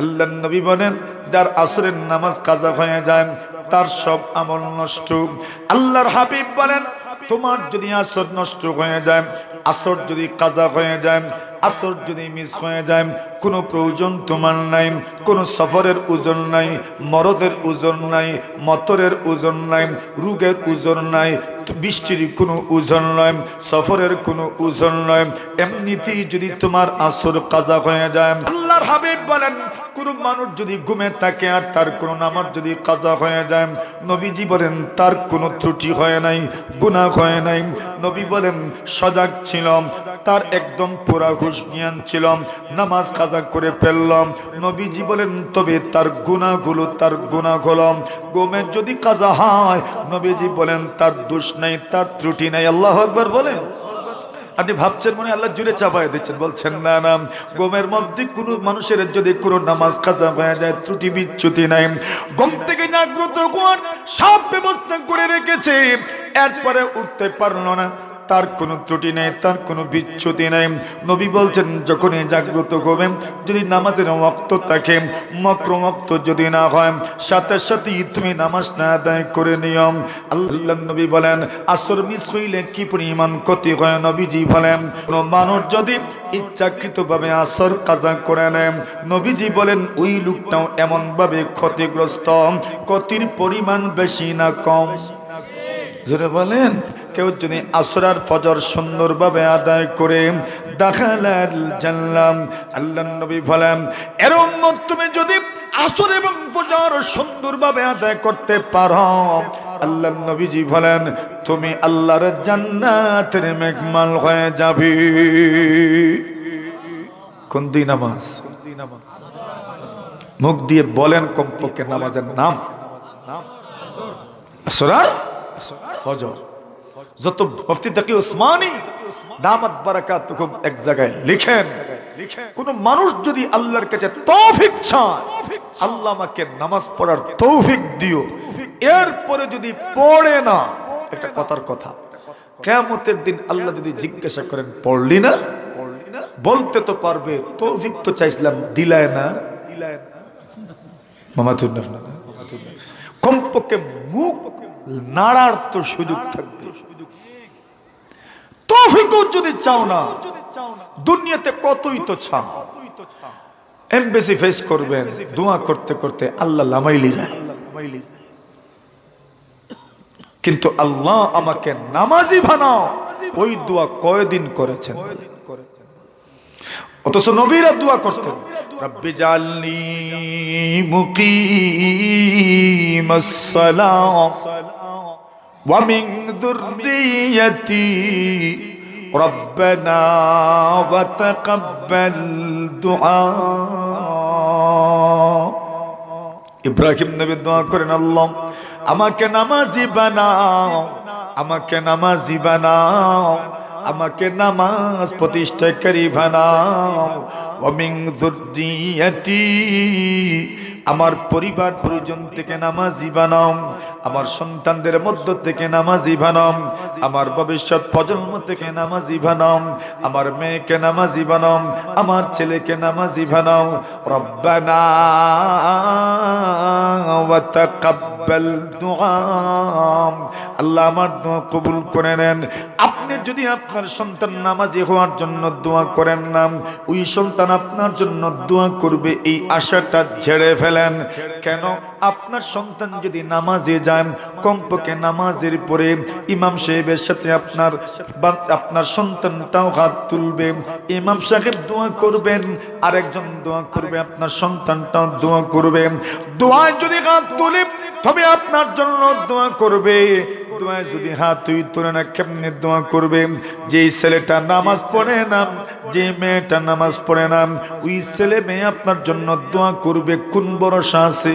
আল্লাহ নবী বলেন, যার আসরের নামাজ কাজা হয়ে যায়, তার সব আমল নষ্ট। আল্লাহর হাবিব বলেন, তোমার যদি আসর নষ্ট হয়ে যায়, আসর যদি কাজা হয়ে যায়, আসর যদি মিস হয়ে যায়, কোনো প্রয়োজন তোমার নাই, কোনো সফরের ওজন নাই, মরদের ওজন নাই, মতরের ওজন নাই, রোগের ওজন নাই, বৃষ্টির কোনো ওজন নয় সফরের কোনো ওজন নয় এমনিতেই যদি তোমার আসর কাজা হয়ে যায়, আল্লাহর হাবিব বলেন কোনো মানুষ যদি ঘুমে থাকে আর তার কোনো নামাজ যদি কাজা হয়ে যায়, নবীজি বলেন, তার কোনো ত্রুটি হয় নাই গুণা হয় নাই। নবী বলেন, সজাগ ছিলাম, তার একদম পুরা ঘুষ জ্ঞান ছিলাম, নামাজ কাজা করে ফেললাম। নবীজি বলেন, তবে তার গুণাগুলো তার গুণা গলম। গোমে যদি কাজা হয়, নবীজি বলেন, তার দোষ নাই, তার ত্রুটি নাই। আল্লাহ একবার বলেন। আপনি ভাবছেন মনে আল্লাহ জুড়ে চাপায় দিচ্ছেন। বলছেন, না না, গমের মধ্যে কোনো মানুষের যদি কোনো নামাজ কাজা হয়ে যায়, ত্রুটি বিচ্যুতি নাই। গম থেকে জাগ্রত কোন সব ব্যবস্থা করে রেখেছে। এরপরে উঠতে পারল না। তার কোনো ত্রুটি নেই, তার কোনো বিচ্যুতি নেই। নবী বলছেন, যখনই জাগ্রত হবেন যদি নামাজের রক্ত থাকে, মক্র রক্ত যদি না হয়, সাথে সাথেই তুমি নামাজ না আদায় করে নিয়ম আল্লাহ নবী বলেন, আসর মিস হইলে কি পরিমাণ ক্ষতি হয়? নবীজি বলেন, কোনো মানুষ যদি ইচ্ছাকৃতভাবে আসর কাজা করে নেন নবীজি বলেন, ওই লোকটাও এমনভাবে ক্ষতিগ্রস্ত, ক্ষতির পরিমাণ বেশি না কম। বলেন? কেউ যদি আসরার ফজর সুন্দরভাবে আদায় করে দেখালার জানলাম আল্লাহ নবী বলেন, এর উম্মত তুমি যদি আসর এবং ফজর সুন্দরভাবে আদায় করতে পারো। আল্লাহ নবীজি বলেন, তুমি আল্লাহর জান্নাতের মেঘমাল হয়ে যাবে। কোন দিন নামাজ? মুখ দিয়ে বলেন কমপক্ষে নামাজের নাম। আসরার ফজর। যত মুফতি তাকি উসমানী, দামাত বারাকাত খুব এক জায়গায় লিখেন, কোন মানুষ যদি আল্লাহর কাছে তৌফিক চায়, আল্লাহ আমাকে নামাজ পড়ার তৌফিক দিও। এরপরে যদি পড়ে না, একটা কথার কথা কেমতের দিন আল্লাহ যদি জিজ্ঞাসা করেন, পড়লি না? বলতে তো পারবে, তৌফিক তো চাইছিলাম, দিলায় না। মামাতুর না কমপক্ষে মুখ নাড়ার তো সুযোগ থাকবে। যদি চাও না, দুনিয়াতে কতই তো চাও এমবেসি ফেস করবেন, দোয়া করতে করতে আল্লাহ কিন্তু আল্লাহ আমাকে নামাজি বানাও, ওই দোয়া কয়দিন করেছেন? অথচ নবীরা দোয়া করতেন, রব্বি জালনি মুকিমাস সালাম ওয়া মিন যুররিয়াতি রব্বানা ওয়া তাকাব্বাল দুআ। ইব্রাহিম নবী দোয়া করেন, আল্লাহ, আমাকে নামাজি বানাও, আমাকে নামাজি বানাও আমাকে নামাজ বানাও অমিং দুর্দিয়াতি আমার পরিবার পরিজন থেকে নামাজি বানাও। আমার সন্তানদের মধ্য থেকে নামাজি বানাও। আমার ভবিষ্যৎ প্রজন্ম থেকে নামাজি বানাও। আমার মেয়েকে নামাজি বানাও। আমার ছেলেকে নামাজি বানাও। রব্বানা আল্লাহ আমার দোয়া কবুল করে নেন। আপনি যদি আপনার সন্তান নামাজি হওয়ার জন্য দোয়া করেন না, ওই সন্তান আপনার জন্য দোয়া করবে, এই আশাটা ছেড়ে ফেলেন। কেন? আপনার সন্তান যদি নামাজে যান, কমপক্ষে নামাজের পরে ইমাম সাহেবের সাথে আপনার আপনার সন্তানটাও হাত তুলবে। ইমাম সাহেব দোয়া করবেন, আরেকজন দোয়া করবে, আপনার সন্তানটাও দোয়া করবে। দোয়ায় যদি হাত তুলে, তবে আপনার জন্য দোয়া করবে। দোয়ায় যদি হাত তুই তোলে না কেমনে দোয়া করবে? যে ছেলেটা নামাজ পড়ে না, যে মেয়েটা নামাজ পড়ে না, ওই ছেলে মেয়ে আপনার জন্য দোয়া করবে, কোন বড় আছে?